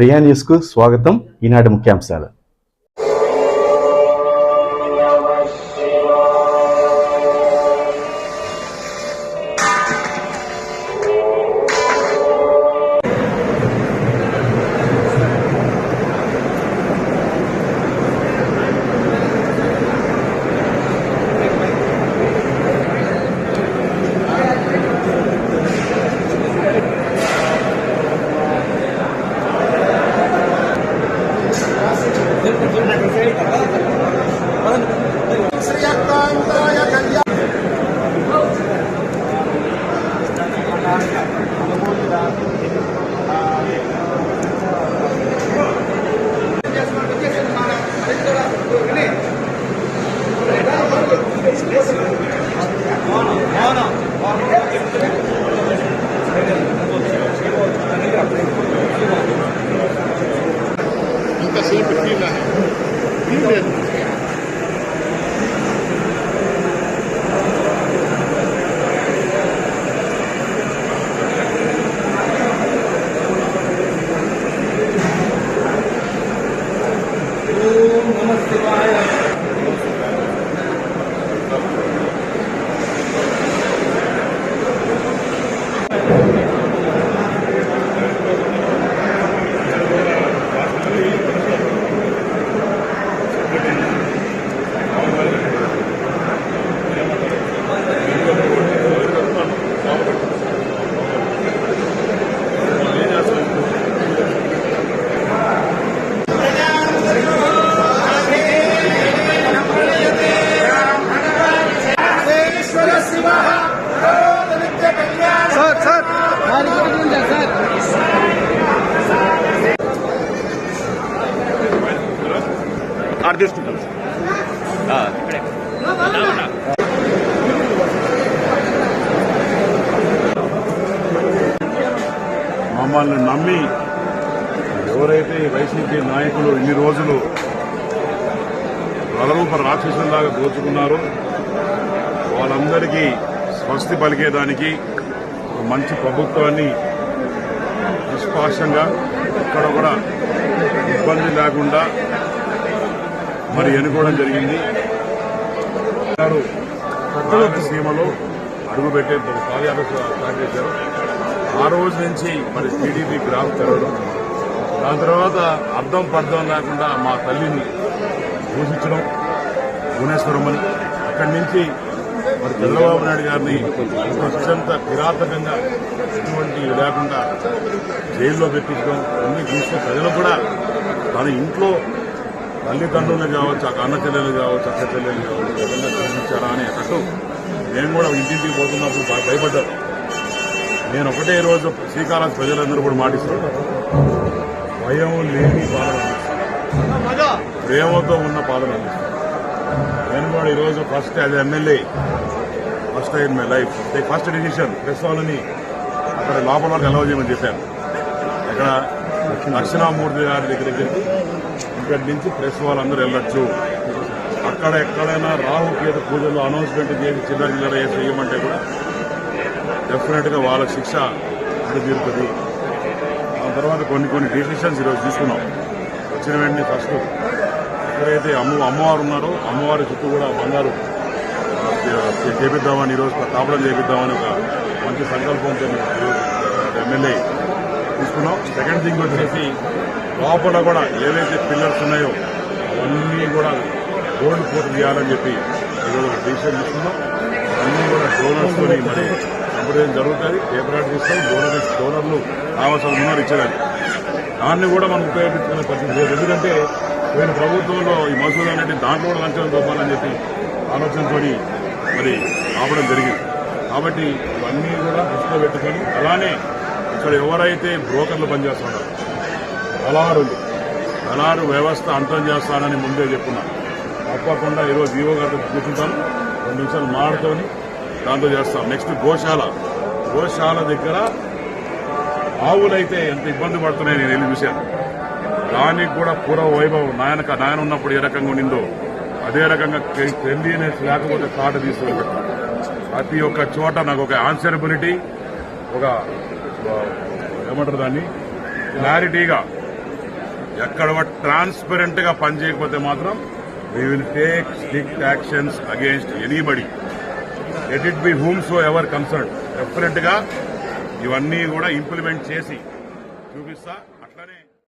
ప్రియా న్యూస్కు స్వాగతం. ఈనాటి ముఖ్యాంశాలు. ఆడ తీసుకుంటాం మమ్మల్ని నమ్మి ఎవరైతే వైసీపీ నాయకులు ఇన్ని రోజులు ప్రలరూప రాక్షసులాగా దోచుకున్నారో వాళ్ళందరికీ స్వస్తి పలికేదానికి ఒక మంచి ప్రభుత్వాన్ని నిష్పాక్షంగా ఇక్కడ కూడా ఇబ్బంది లేకుండా మరి ఎన్నుకోవడం జరిగింది. సీమలో రాయలసీమలో అడుగుపెట్టే పాదయాత్ర స్టార్ట్ చేశారు. ఆ రోజు నుంచి మరి టీడీపీ గ్రాఫ్ తెరవడం దాని తర్వాత అర్థం పర్థం లేకుండా మా తల్లిని పూజించడం భువనేశ్వరమ్మని అక్కడి నుంచి మరి చంద్రబాబు నాయుడు గారిని అత్యంత కిరాతకంగా ఎటువంటి లేకుండా జైల్లో పెట్టించడం అన్ని చూస్తే ప్రజలు కూడా తన ఇంట్లో తల్లిదండ్రులు కావచ్చు ఆ అన్న చెల్లెలు కావచ్చు అక్క చెల్లెలు కావచ్చు ఎవరైనా చూపించారా అని అన్నట్టు నేను కూడా ఇంటింటికి పోతున్నప్పుడు బాగా భయపడ్డాను. నేను ఒకటే రోజు శ్రీకాళహస్తి ప్రజలందరూ కూడా మాటిస్తాను భయం లేని పాలన ప్రేమతో ఉన్న పాలన నేను కూడా ఈరోజు first as MLA first in my life first decision press వాళ్ళని అక్కడ లోపల వరకు అలౌ చేయమని చెప్పాను. ఇక్కడ దక్షిణామూర్తి గారి దగ్గరికి ఇక్కడి నుంచి ప్రెస్ వాళ్ళందరూ వెళ్ళొచ్చు. అక్కడ ఎక్కడైనా రాహుకేత పూజలు అనౌన్స్మెంట్ చేసి చిల్లర చిల్లర చేయమంటే కూడా డెఫినెట్గా వాళ్ళ శిక్ష అది తీరుతుంది. ఆ తర్వాత కొన్ని కొన్ని డిసిషన్స్ ఈరోజు తీసుకున్నాం. వచ్చిన వెంటనే ఫస్ట్ ఎక్కడైతే అమ్మ అమ్మవారు ఉన్నారో అమ్మవారి చుట్టూ కూడా బంగారు చేపిద్దామని ఈరోజు తాపడం చేపిద్దామని ఒక మంచి సంకల్పంతో ఎమ్మెల్యే తీసుకున్నాం. సెకండ్ థింగ్ వచ్చేసి లోపల కూడా ఏవైతే పిల్లర్స్ ఉన్నాయో అవన్నీ కూడా గోల్డ్ కోట్ చేయాలని చెప్పి ఈరోజు డిసిషన్ తీసుకున్నాం. అన్నీ కూడా డోనర్స్ తోని మరి సంప్రదాయం జరుగుతుంది పేపర్ ఆర్ట్ ఇస్తాం డోనర్ డోనర్లు కావాల్సిన ఉన్నారు ఇచ్చేదాన్ని దాన్ని కూడా మనం ఉపయోగించుకునే పరిస్థితి లేదు. ఎందుకంటే పోయిన ప్రభుత్వంలో ఈ మసూద్ అనేది దాంట్లో కూడా లంచం తప్పాలని చెప్పి ఆలోచనతో మరి ఆపడం జరిగింది. కాబట్టి ఇవన్నీ కూడా దృష్టిలో పెట్టుకొని అలానే ఇక్కడ ఎవరైతే బ్రోకర్లు పనిచేస్తున్నారో దళారులు దళారు వ్యవస్థ అంతం చేస్తానని ముందే చెప్పున్నాను తప్పకుండా ఈరోజు జీవో గారితో కూర్చుంటాను. రెండు నిమిషాలు మాడుతోని దాంతో చేస్తాం నెక్స్ట్ గోశాల. గోశాల దగ్గర ఆవులైతే ఎంత ఇబ్బంది పడుతున్నాయి నేను వెళ్ళి చూశాను. దానికి కూడా పూర్వ వైభవం. నాయనక నాయన ఉన్నప్పుడు ఏ రకంగా ఉండిందో అదే రకంగా క్లెన్లీనెస్ లేకపోతే కాట తీసుకుని ప్రతి ఒక్క చోట నాకు ఒక ఆన్సరబిలిటీ ఒక ఏమంటారు దాన్ని? క్లారిటీగా ఎక్కడ ట్రాన్స్పరెంట్గా పనిచేయకపోతే మాత్రం we will take strict actions against anybody let it be whomsoever concern డెఫినెట్గా ఇవన్నీ కూడా ఇంప్లిమెంట్ చేసి చూపిస్తా.